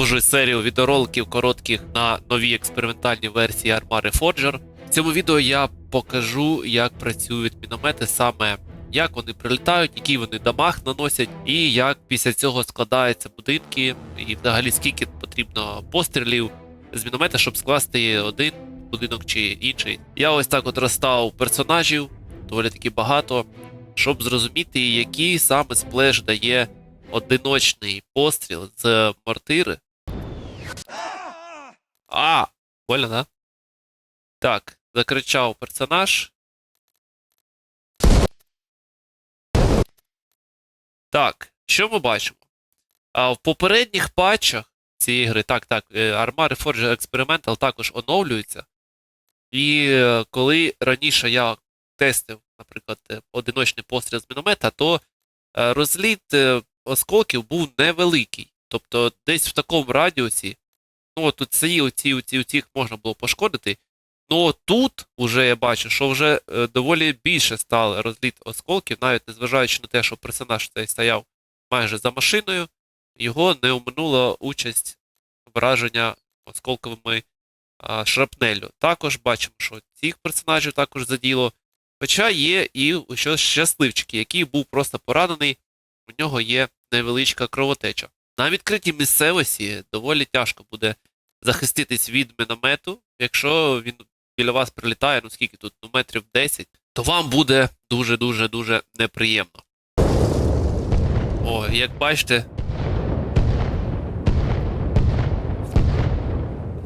Продовжую серію відеороликів коротких на новій експериментальній версії Armari Forger. В цьому відео я покажу, як працюють міномети, саме як вони прилітають, який вони дамаг наносять, і як після цього складаються будинки, і взагалі скільки потрібно пострілів з міномета, щоб скласти один будинок чи інший. Я ось так от розстав персонажів, доволі таки багато, щоб зрозуміти, який саме сплеш дає одиночний постріл з мортири. А! Больно, да? Так, закричав персонаж. Так, що ми бачимо? А в попередніх патчах цієї гри, так, так, е, Armari Experimental також оновлюється. І е, коли раніше я тестив, наприклад, е, одиночний постріл з міномета, то розліт осколків був невеликий. Тобто десь в такому радіусі, ну от ці, оці, оці, оці можна було пошкодити. Ну тут уже я бачу, що вже е, доволі більше стало розліт осколків, навіть незважаючи на те, що персонаж цей стояв майже за машиною, його не оминула участь враження осколковими а, шрапнелю. Також бачимо, що цих персонажів також заділо. Хоча є і що щасливчики, який був просто поранений, у нього є невеличка кровотеча. На відкритій місцевості доволі тяжко буде захиститись від міномету, якщо він біля вас прилітає, ну скільки тут, ну метрів 10, то вам буде дуже-дуже дуже неприємно. О, як бачите.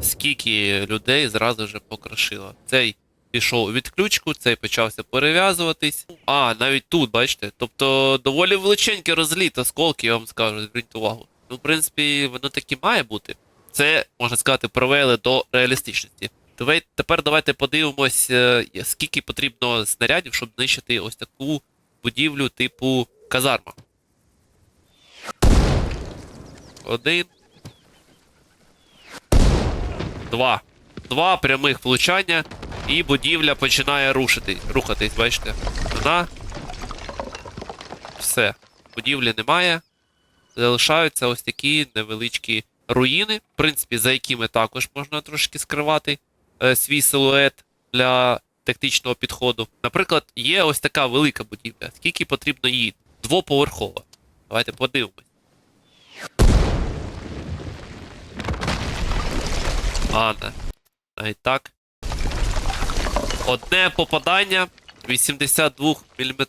Скільки людей зразу вже покрошило. Цей пішов у відключку, цей почався перев'язуватись. А, навіть тут, бачите. Тобто доволі величенький розліт осколки, я вам скажу, зверніть увагу. Ну, в принципі, воно так і має бути. Це, можна сказати, привели до реалістичності. Тепер давайте подивимось, е, скільки потрібно снарядів, щоб знищити ось таку будівлю типу казарма. Один. Два. Два прямих влучання, і будівля починає рушити, рухатись, бачите? Вона. Все. Будівлі немає. Залишаються ось такі невеличкі руїни, в принципі, за якими також можна трошки скривати е, свій силует для тактичного підходу. Наприклад, є ось така велика будівля. Скільки потрібно її? Двоповерхова. Давайте подивимось. Не. Навіть так. Одне попадання 82 мм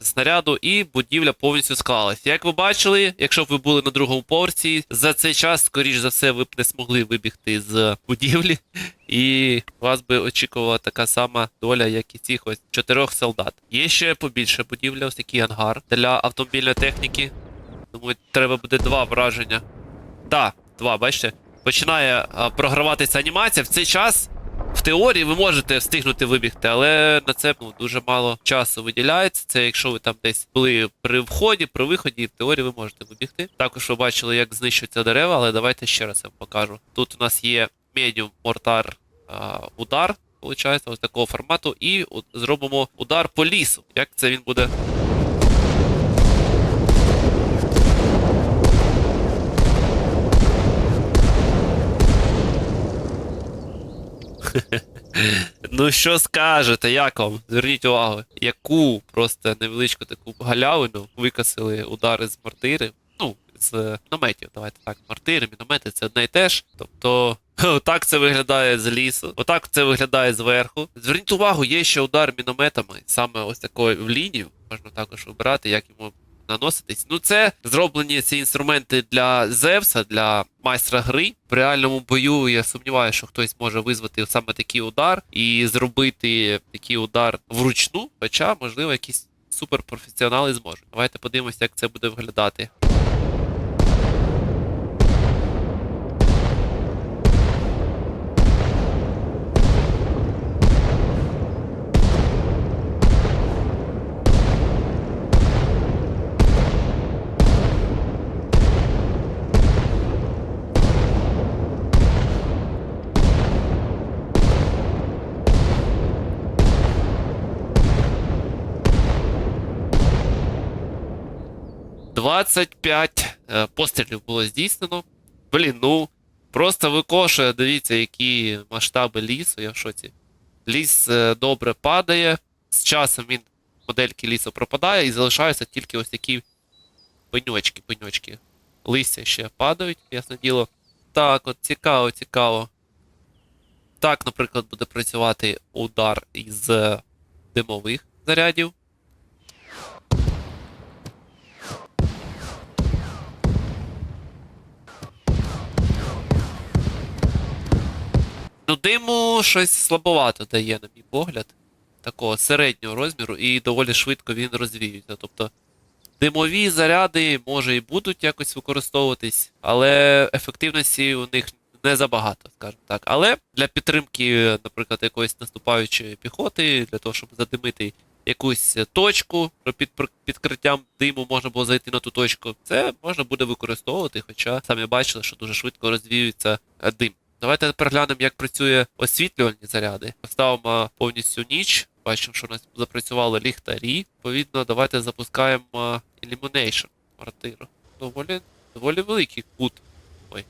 снаряду, і будівля повністю склалась. Як ви бачили, якщо б ви були на другому поверсі, за цей час, скоріш за все, ви б не змогли вибігти з будівлі, і вас би очікувала така сама доля, як і цих ось чотирьох солдат. Є ще побільше будівля, ось такий ангар для автомобільної техніки. Думаю, треба буде два враження. Так, два, бачите? Починає а, програватися анімація. В цей час в теорії ви можете встигнути вибігти, але на це ну, дуже мало часу виділяється. Це якщо ви там десь були при вході, при виході, в теорії ви можете вибігти. Також ви бачили, як знищуються дерева, але давайте ще раз я вам покажу. Тут у нас є медіум мортар удар, виходить, ось такого формату, і зробимо удар по лісу. Як це він буде Ну що скажете, як вам? Зверніть увагу, яку просто невеличку таку галявину викосили удари з мортири. Ну, з мінометів, давайте так. Мортири, міномети це одне й те ж. Тобто, отак це виглядає з лісу, отак це виглядає зверху. Зверніть увагу, є ще удар мінометами, саме ось такою в лінію. Можна також вибирати, як йому наноситись. Ну, це зроблені ці інструменти для Зевса, для майстра гри. В реальному бою я сумніваюся, що хтось може визвати саме такий удар і зробити такий удар вручну, хоча, можливо, якісь суперпрофесіонали зможуть. Давайте подивимося, як це буде виглядати. – 25 е, пострілів було здійснено. Блін, ну просто викошує, дивіться, які масштаби лісу, я в шоці. Ліс е, добре падає, з часом він модельки лісу пропадає і залишаються тільки ось такі пеньочки, пеньочки. Листя ще падають, ясне діло. Так, от цікаво, цікаво. Так, наприклад, буде працювати удар із е, димових зарядів. Ну, диму щось слабовато дає, на мій погляд. Такого середнього розміру, і доволі швидко він розвіюється. Тобто димові заряди може і будуть якось використовуватись, але ефективності у них не забагато, скажімо так. Але для підтримки, наприклад, якоїсь наступаючої піхоти, для того, щоб задимити якусь точку, щоб під підкриттям диму можна було зайти на ту точку, це можна буде використовувати, хоча самі бачили, що дуже швидко розвіюється е, дим. Давайте переглянемо, як працює освітлювальні заряди. Поставимо повністю ніч. Бачимо, що у нас запрацювали ліхтарі. Відповідно, давайте запускаємо Illumination квартиру. Доволі, доволі великий кут. Ой.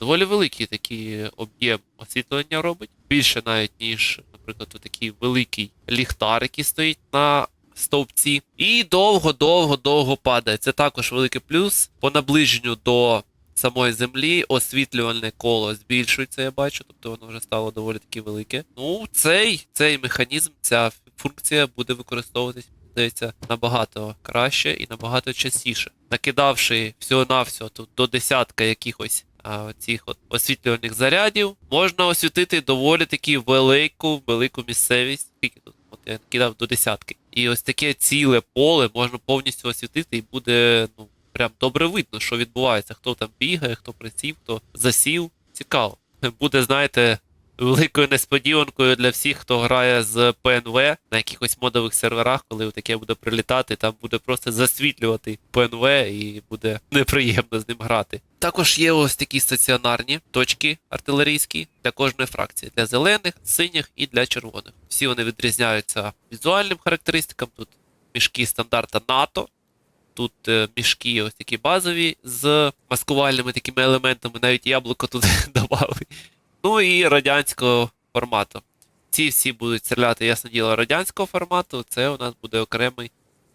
Доволі великий такий об'єм освітлення робить. Більше навіть, ніж, наприклад, такий великий ліхтар, який стоїть на стовпці. І довго-довго-довго падає. Це також великий плюс. По наближенню до самої землі освітлювальне коло збільшується, я бачу, тобто воно вже стало доволі таки велике. Ну, цей, цей механізм, ця функція буде використовуватись, здається, набагато краще і набагато частіше. Накидавши всього-навсього тут до десятка якихось а, цих от освітлювальних зарядів, можна освітити доволі таки велику, велику місцевість. Скільки тут? От я накидав до десятки. І ось таке ціле поле можна повністю освітити, і буде, ну, прям добре видно, що відбувається, хто там бігає, хто присів, хто засів. Цікаво. Буде, знаєте, великою несподіванкою для всіх, хто грає з ПНВ на якихось модових серверах, коли таке буде прилітати, там буде просто засвітлювати ПНВ і буде неприємно з ним грати. Також є ось такі стаціонарні точки артилерійські для кожної фракції: для зелених, синіх і для червоних. Всі вони відрізняються візуальним характеристикам. Тут мішки стандарта НАТО. Тут е, мішки ось такі базові з маскувальними такими елементами, навіть яблуко туди додали. Ну і радянського формату. Ці всі будуть стріляти, ясне діло, радянського формату. Це у нас буде окремий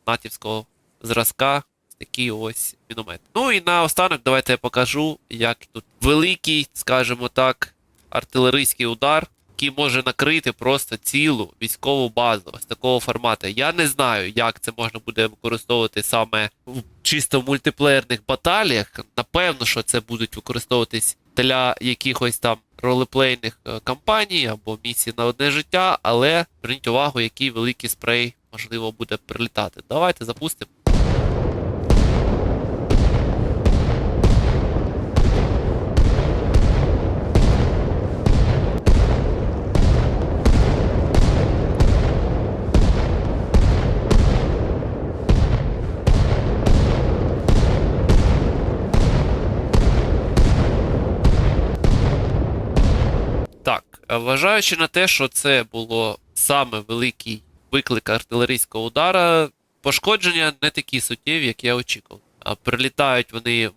натівського зразка. Такий ось міномет. Ну і наостанок давайте я покажу, як тут великий, скажімо так, артилерійський удар, який може накрити просто цілу військову базу ось такого формату. Я не знаю, як це можна буде використовувати саме в чисто мультиплеєрних баталіях. Напевно, що це будуть використовуватись для якихось там ролеплейних е, кампаній або місій на одне життя, але зверніть увагу, який великий спрей можливо буде прилітати. Давайте запустимо. Так, е, вважаючи на те, що це було саме великий виклик артилерійського удара, пошкодження не такі суттєві, як я очікував. Прилітають вони в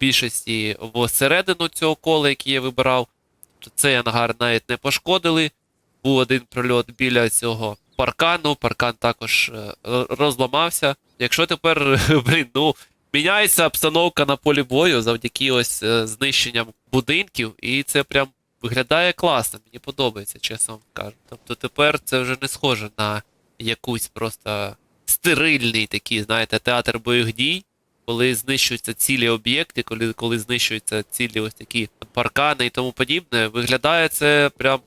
більшості в середину цього кола, який я вибирав. Цей ангар навіть не пошкодили. Був один прильот біля цього паркану. Паркан також е, розламався. Якщо тепер, блін, ну, міняється обстановка на полі бою завдяки ось е, знищенням будинків, і це прям виглядає класно, мені подобається, чесно вам кажу. Тобто тепер це вже не схоже на якусь просто стерильний такий, знаєте, театр бойових дій, коли знищуються цілі об'єкти, коли, коли знищуються цілі ось такі паркани і тому подібне. Виглядає це прям.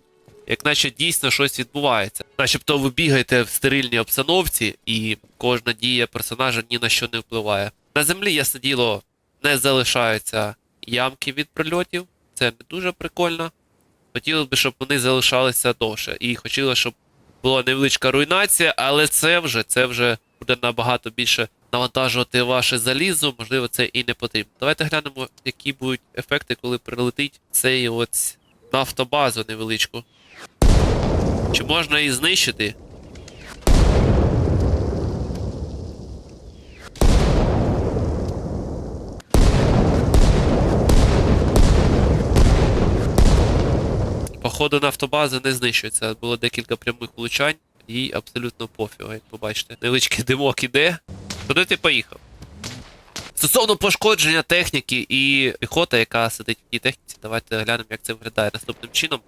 Як наче дійсно щось відбувається. Начебто ви бігаєте в стерильній обстановці, і кожна дія персонажа ні на що не впливає. На землі, ясне діло, не залишаються ямки від прильотів. Це не дуже прикольно. Хотілося б, щоб вони залишалися довше. І хотілося, щоб була невеличка руйнація, але це вже це вже буде набагато більше навантажувати ваше залізо, можливо, це і не потрібно. Давайте глянемо, які будуть ефекти, коли прилетить цей ось нафтобазу невеличку. Чи можна її знищити? Входу на автобазу не знищується. Було декілька прямих влучань і абсолютно пофігу, як ви. Невеличкий димок іде. Куди ти поїхав? Стосовно пошкодження техніки і піхота, яка сидить в тій техніці, давайте глянемо, як це виглядає наступним чином.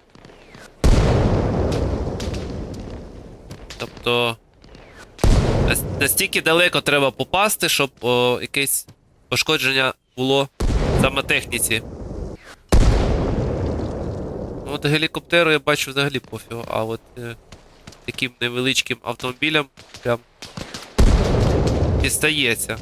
Тобто. Настільки далеко треба попасти, щоб о, якесь пошкодження було саме техніці. Ну, От гелікоптеру я бачу взагалі пофігу, а от е, таким невеличким автомобілям прям дістається.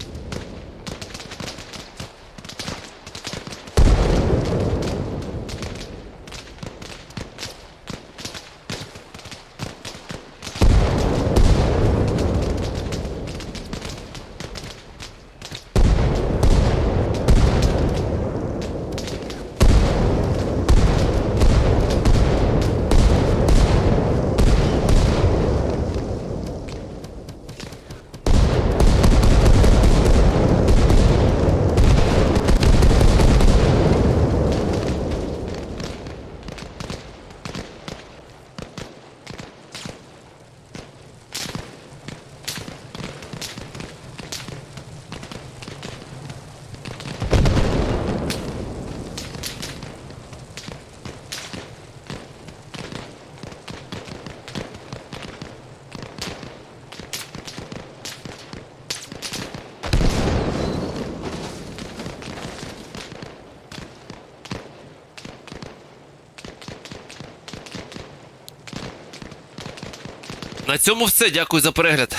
На цьому все. Дякую за перегляд.